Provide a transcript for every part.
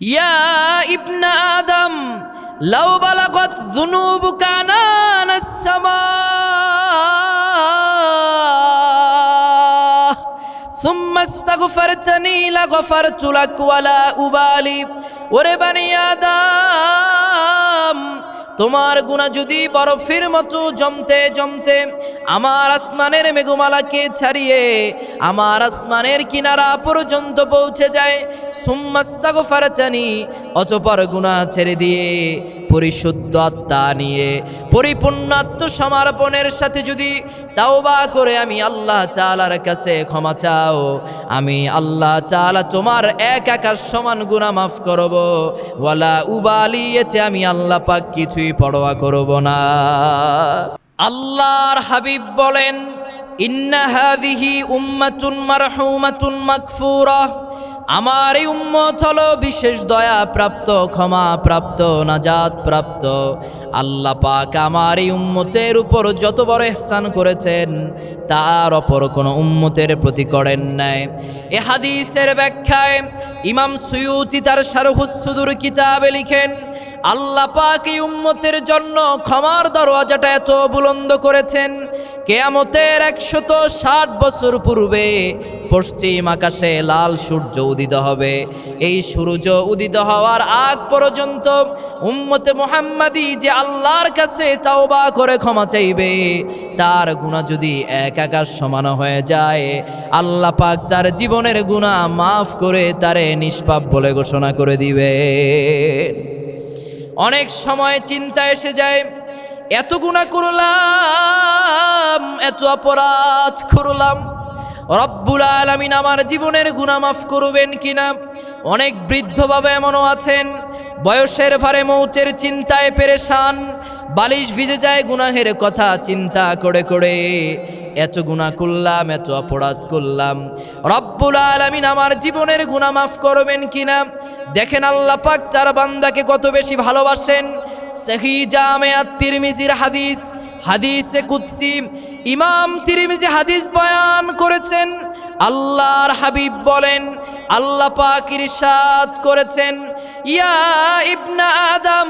ইয়া ইবনা আদম লাউ বালাগত যুনুবুকা নানাস সামা ثم استغفرتني لغفرت لك ولا أبالي ওরে বানি আদম তোমার গুণা যদি বরফের মতো জমতে জমতে আমার আসমানের মেঘমালাকে ছাড়িয়ে আমার আসমানের কিনারা পর্যন্ত পৌঁছে যায় সুম্মাস্তাগ ফারাচানি অচপর গুণা ছেড়ে দিয়ে পরিশুদ্ধ আত্মা নিয়ে পরিপূর্ণ আত্মসমর্পণের সাথে যদি তাওবা করে আমি আল্লাহ চালার কাছে ক্ষমা চাও, আমি আল্লাহ চালা তোমার এক একার সমান গুণা মাফ করব। ওয়ালা উবালিয়েছে আমি আল্লাহ পাক কিছুই পরোয়া করব না। আল্লাহর হাবিব বলেন, ইন্না উম্মাতুন মারহুমাতুন মাগফুরা আমার এই উম্মত হলো বিশেষ দয়া প্রাপ্ত ক্ষমা প্রাপ্ত নাজাত প্রাপ্ত আল্লাহ পাক আমার এই উম্মতের উপর যত বড় এহসান করেছেন, তার অপর কোনো উম্মতের প্রতি করেন নাই। এ হাদিসের ব্যাখ্যায় ইমাম সুয়ুতি তার শারহুসুদুর কিতাবে লিখেন আল্লাহ পাক এই উম্মতের জন্য ক্ষমার দরওয়াজাটা এত বুলন্দ করেছেন। কেয়ামতের একশত ষাট বছর পূর্বে পশ্চিম আকাশে লাল সূর্য উদিত হবে। এই সূর্য উদিত হওয়ার আগ পর্যন্ত উম্মতে মোহাম্মদী যে আল্লাহর কাছে তাওবা করে ক্ষমা চাইবে, তার গুণা যদি এক আকাশ সমান হয়ে যায়, আল্লাহ পাক তার জীবনের গুণা মাফ করে তারে নিষ্পাপ বলে ঘোষণা করে দিবে অনেক সময় চিন্তা এসে যায়, এত গুণা করলাম, এত অপরাধ করলাম, রব্বুল আলমিন আমার জীবনের গুণা মাফ করবেন কিনা? অনেক বৃদ্ধভাবে এমনও আছেন, বয়সের ভারে মৌচের চিন্তায় পেরেশান, বালিশ ভিজে যায়, গুনাহের কথা চিন্তা করে করে। এত গুণা করলাম, এত অপরাধ করলাম। রব্বুল আলমিন আমার জীবনের গুণা মাফ করবেন কিনা? দেখেন আল্লাহ পাক চার বান্দাকে কত বেশি ভালোবাসেন। সহি জামে তিরমিজির হাদিস, হাদিসে কুৎসি ইমাম তিরমিজি হাদিস বয়ান করেছেন, আল্লাহর হাবিব বলেন, আল্লাহ পাক ইরশাদ করেছেন, ইয়া ইবনা আদম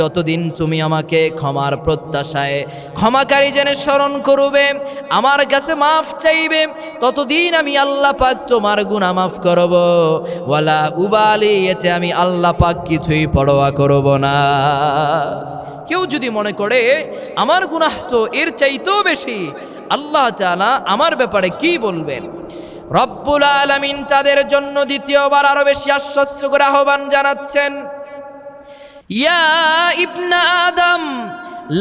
যতদিন তুমি আমাকে ক্ষমার প্রত্যাশায় ক্ষমাকারী জেনে স্মরণ করবে, আমার কাছে মাফ চাইবে, ততদিন আমি আল্লাহ পাক তোমার গুণা মাফ করব। ওয়ালা উবালি, এতে আমি আল্লাহ পাক কিছুই পরোয়া করব না। কেউ যদি মনে করে, আমার গুনাহ তো এর চাইতেও বেশি, আল্লাহ তাআলা আমার ব্যাপারে কি বলবেন? রব্বুল আলামিন তাদের জন্য দ্বিতীয়বার আরও বেশি আশ্বস্ত করে আহ্বান জানাচ্ছেন ইয়া ইবনা আদম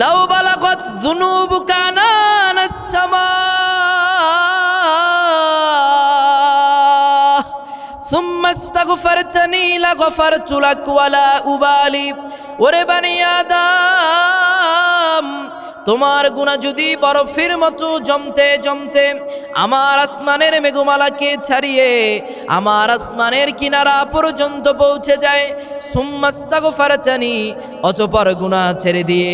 লাউ বালাগত যুনুবুকা নানাস সামা ثم استغفرتني لغفرت لك ولا أبالي ওরে বানি আদম তোমার গুণা যদি বরফের মতো জমতে জমতে আমার আসমানের মেঘমালাকে ছাড়িয়ে আমার আসমানের কিনারা পর্যন্ত পৌঁছে যায়। সুম্মাস্তাগ ফারাচানি অচপর গুণা ছেড়ে দিয়ে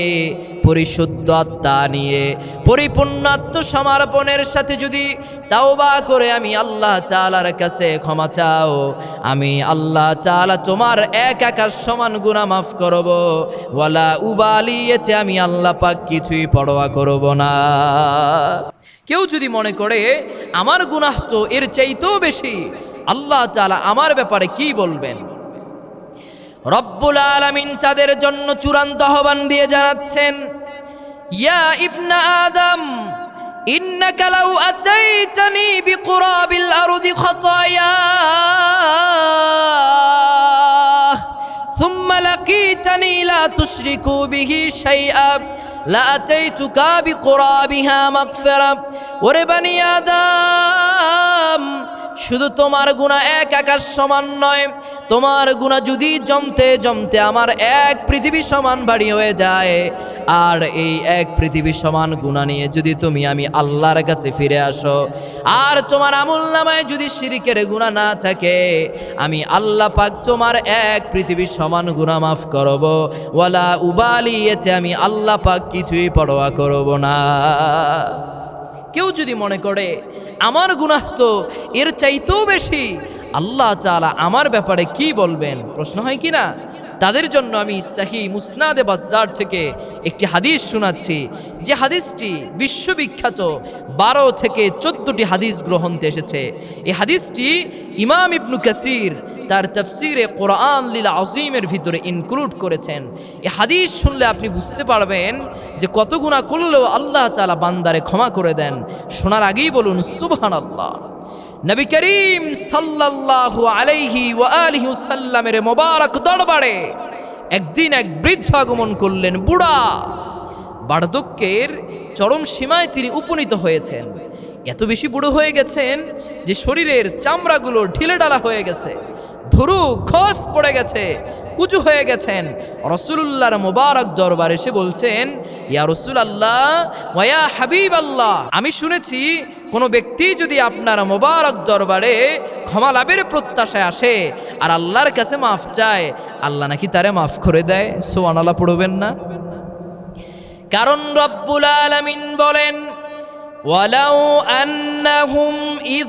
পরিশুদ্ধ আত্মা নিয়ে, পরিপূর্ণ আত্মসমর্পণের সাথে যদি তাওবা করে আমি আল্লাহ চালার কাছে ক্ষমা চাও, আমি আল্লাহ চালা তোমার এক একার সমান গুণা মাফ করব। ওয়ালা উবালিয়েছে আমি আল্লাহ পাক কিছুই পরোয়া করব না। কেউ যদি মনে করে, আমার গুনাহ তো এর চাইতেও বেশি আল্লাহ চালা আমার ব্যাপারে কি বলবেন রব্বুল আলামিন তাদের জন্য চূড়ান্ত আহ্বান দিয়ে জানাচ্ছেন ইয়া ইবনা আদম ইন্নাকা লাউ আতাইতানি বিকুরাবিল আরদি খতায়া ثم لقيتني لا تشرك به شيئا لأتيتك بقرابها مغفرة ওরে বানি আদম শুধু তোমার গুণা এক আকাশ সমান নয়। তোমার গুণা যদি জমতে জমতে আমার এক পৃথিবী সমান বাড়ি হয়ে যায়, আর এই এক পৃথিবী সমান গুণা নিয়ে যদি তুমি আমি আল্লাহর কাছে ফিরে আসো, আর তোমার আমল নামায় যদি শিরিকের গুণা না থাকে, আমি আল্লাহ পাক তোমার এক পৃথিবীর সমান গুণা মাফ করব। ওয়ালা উবালিয়েছে আমি আল্লাহ পাক কিছুই পরোয়া করব না। কেউ যদি মনে করে আমার গুনাহ তো এর চাইতেও বেশি আল্লাহ তাআলা আমার ব্যাপারে কি বলবেন? প্রশ্ন হয় কি না? তাদের জন্য আমি সাহি মুসনাদে বাজার থেকে একটি হাদিস শোনাচ্ছি। যে হাদিসটি বিশ্ববিখ্যাত বারো থেকে চোদ্দটি হাদিস গ্রহণতে এসেছে। এই হাদিসটি ইমাম ইবনু কাসির তার তফসিরে কোরআন লীলা আজিমের ভিতরে ইনক্লুড করেছেন। এ হাদিস শুনলে আপনি বুঝতে পারবেন যে কত গুণা করলেও আল্লাহ তালা বান্দারে ক্ষমা করে দেন। শোনার আগেই বলুন সুবহান আল্লাহ নবী করিম সাল্লাল্লাহু আলাইহি সাল্লামের মোবারক দরবারে একদিন এক বৃদ্ধ আগমন করলেন, বুড়া। বার্ধক্যের চরম সীমায় তিনি উপনীত হয়েছেন। এত বেশি বুড়ো হয়ে গেছেন যে শরীরের চামড়াগুলো ঢিলে ডালা হয়ে গেছে, ভুরু খস পড়ে গেছে কুচু হয়ে গেছেন। রসুল্লাহর মোবারক দরবার এসে বলছেন, ইয়া রসুল আল্লাহ ওয়া হাবিব আল্লাহ আমি শুনেছি কোনো ব্যক্তি যদি আপনার মোবারক দরবারে ক্ষমা লাভের প্রত্যাশায় আসে আর আল্লাহর কাছে মাফ চায়, আল্লাহ নাকি তারে মাফ করে দেয়? সোয়ান আল্লাহ পড়বেন না? কারণ রব্বুল আলামিন বলেন, ওয়ালাউ আন্নাহুম ইয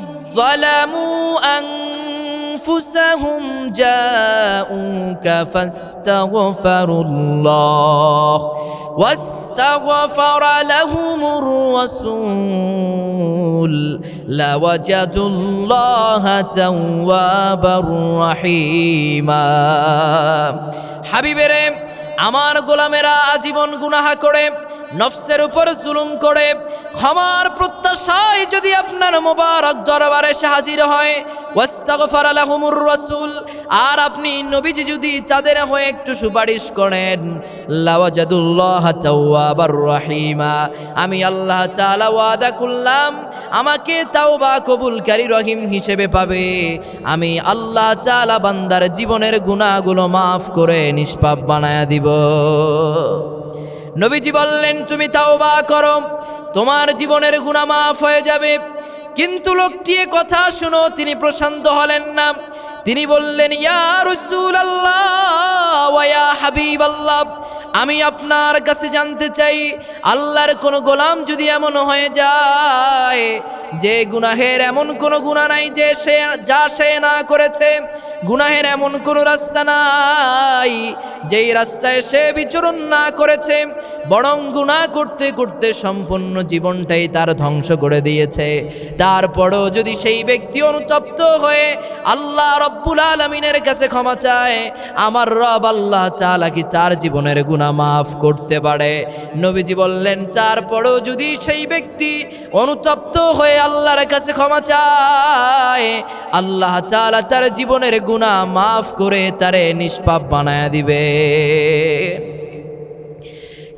যালামু আনফুসাহুম জাউকা ফাস্তাগফিরুল্লাহ واستغفر لهم الرسول لوجدوا الله توابا رحيما হাবিবেরে আমার গোলামেরা আজীবন গুনাহা করে নফসের উপর জুলুম করে, ক্ষমার প্রত্যাশায় যদি আপনার মোবারক দরবারে এসে হাজির হয়, ওয়াস্তাগফার আলাহুমুর রাসূল, আর আপনি নবীজি যদি তাদের হয়ে একটু সুপারিশ করেন, লাওয়াজাদুল্লাহ তাওয়াবার রহিমা। আমি আল্লাহ তাআলা ওয়াদা করলাম, আমাকে তাওবা কবুলকারী রহিম হিসেবে পাবে। আমি আল্লাহ তাআলা বান্দার জীবনের গুনাহগুলো মাফ করে নিষ্পাপ বানায়া দিব। নবীজি বললেন, তুমি তাও বা করো, তোমার জীবনের গুণা মাফ হয়ে যাবে। কিন্তু লোকটি কথা শুনো, তিনি প্রশান্ত হলেন না। তিনি বললেন আমি আপনার কাছে জানতে চাই, আল্লাহর কোনো গোলাম যদি এমন হয়ে যায় যে গুনাহের এমন কোনো গুনাহ নাই যে সে, যা সে না করেছে, গুনাহের এমন কোনো রাস্তা নাই। যেই রাস্তায় সে বিচরণ না করেছে, বরং গুণা করতে করতে সম্পূর্ণ জীবনটাই তার ধ্বংস করে দিয়েছে। তারপরও যদি সেই ব্যক্তি অনুতপ্ত হয়ে আল্লাহ রব্বুল আলমিনের কাছে ক্ষমা চায়, আমার রব আল্লাহ তাআলা কি তার জীবনের গুণা মাফ করতে পারে? নবীজি বললেন, তারপরও যদি সেই ব্যক্তি অনুতপ্ত হয়ে আল্লাহর কাছে ক্ষমা চায় আল্লাহ তাআলা তার জীবনের গুণা মাফ করে তারে নিষ্পাপ বানায় দিবে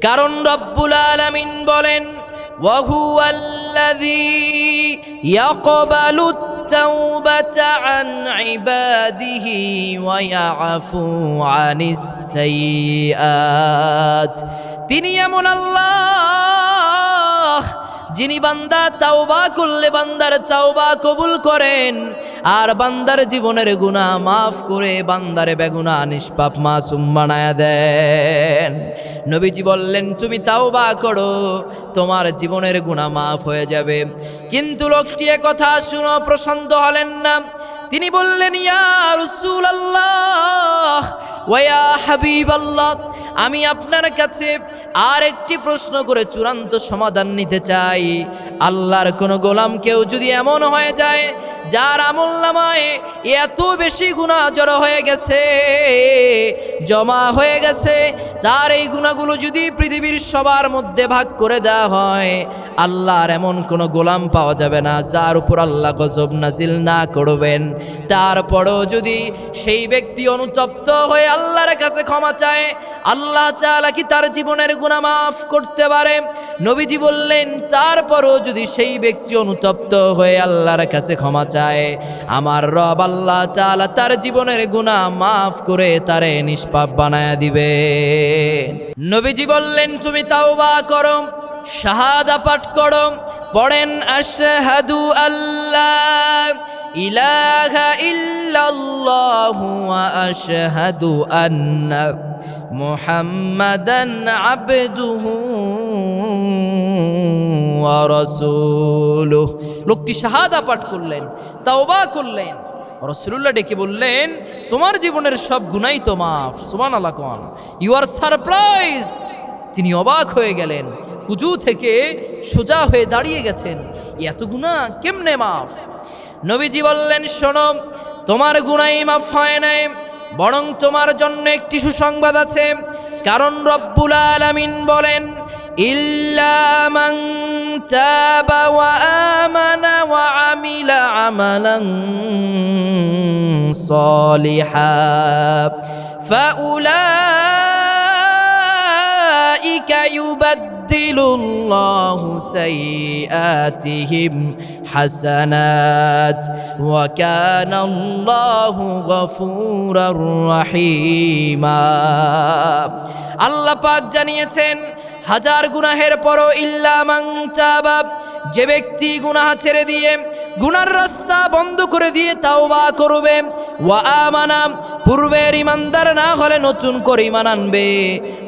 কারণ রব্বুল আলামিন বলেন وهو الذي يقبل التوبة عن عباده ويعفو عن السيئات তিনি এমন আল্লাহ যিনি বান্দা তাওবা করলে বান্দার তাওবা কবুল করেন, আর বান্দার জীবনের গুণা মাফ করে বান্দারে বেগুনা নিষ্পাপ মাসুম বানায়া দেন। নবীজি বললেন, তুমি তাওবা করো, তোমার জীবনের গুণা মাফ হয়ে যাবে। কিন্তু লোকটি কথা শুনো, প্রশান্ত হলেন না। তিনি বললেন রাসূলুল্লাহ ওয়া আল্লাহ আমি আপনার কাছে আর একটি প্রশ্ন করে চূড়ান্ত সমাধান নিতে চাই। আল্লাহর কোনো গোলাম কেউ যদি এমন হয়ে যায়, যার আমল নামায় এত বেশি গুণা জড়ো হয়ে গেছে, জমা হয়ে গেছে তার এই গুণাগুলো যদি পৃথিবীর সবার মধ্যে ভাগ করে দেওয়া হয়, আল্লাহর এমন কোনো গোলাম পাওয়া যাবে না যার উপর আল্লাহ গজব নাজিল না করবেন। তারপরও যদি সেই ব্যক্তি অনুতপ্ত হয়ে আল্লাহর কাছে ক্ষমা চায়, আল্লাহ চালা কি তার জীবনের গুণা মাফ করতে পারে? নবীজি বললেন, তারপরও যদি সেই ব্যক্তি অনুতপ্ত হয়ে আল্লাহর কাছে ক্ষমা চায়, আমার রব আল্লাহ চালা তার জীবনের গুণা মাফ করে তারে নিষ্পাপ বানায় দিবে। নবীজি বললেন, তুমি তাওবা করো, শাহাদা পাঠ করো। পড়েন আশহাদু আল্লাহ ইলাহা ইল্লাল্লাহু ওয়া আশহাদু আন্না মুহাম্মাদান আবদুহু ওয়া রাসূলুহু। লোকটি শাহাদা পাঠ করলেন, তাওবা করলেন। রসুল্লাহ ডেকে বললেন, তোমার জীবনের সব গুনাই তো মাফ সুমান আল্লাহ কন। ইউ আর সারপ্রাইজড তিনি অবাক হয়ে গেলেন, কুজু থেকে সোজা হয়ে দাঁড়িয়ে গেছেন এত গুণা কেমনে মাফ? নবীজি বললেন, শোনো, তোমার গুনাই মাফ হয় নাই, বরং তোমার জন্য একটি সুসংবাদ আছে। কারণ রব্বুল আলামিন বলেন ইল্লা মান তাবা ওয়া আমানা ওয়া আমিলা আমালান صالحا فأولئك يبدل الله سيئاتهم حسنات وكان الله غفورا رحيما আল্লাহ পাক জানিয়েছেন হাজার গুনাহের পরও ইল্লা মান যে ব্যক্তি গুনাহ ছেড়ে দিয়ে, গুনার রাস্তা বন্ধ করে দিয়ে তাওবা করবে। ওয়া আমানা পূর্বের ইমানদার না হলে নতুন করে ইমান আনবে।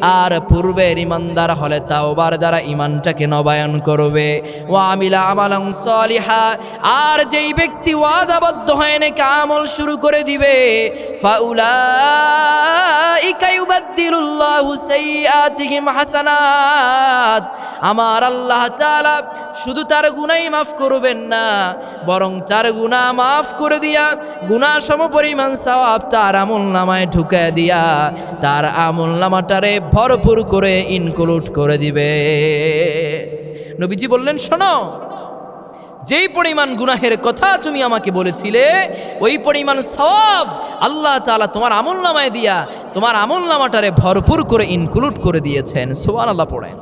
আর পূর্বের ইমানদার হলে তাওবার দ্বারা ইমানটাকে নবায়ন করবে। ওয়া আমিলা আমালাং সলিহা। আর যেই ব্যক্তি ওয়াদাবদ্ধ হয় নাকি আমল শুরু করে দিবে হাসানাত। আমার আল্লাহ তাআলা শুধু তার গুনাই মাফ করবেন না, বরং তার গুনাহ মাফ করে দিয়া গুনাহ সম পরিমাণ সওয়াব তার আমল নামায় ঢুকায় দিয়া তার আমল নামাটারে ভরপুর করে ইনক্লুড করে দিবে। নবীজি বললেন, শোনো, যেই পরিমাণ গুনাহের কথা তুমি আমাকে বলেছিলে, ওই পরিমাণ সব আল্লাহ তাআলা তোমার আমল নামায় দিয়া তোমার আমল নামাটারে ভরপুর করে ইনক্লুড করে দিয়েছেন। সুবহানাল্লাহ পড়েন।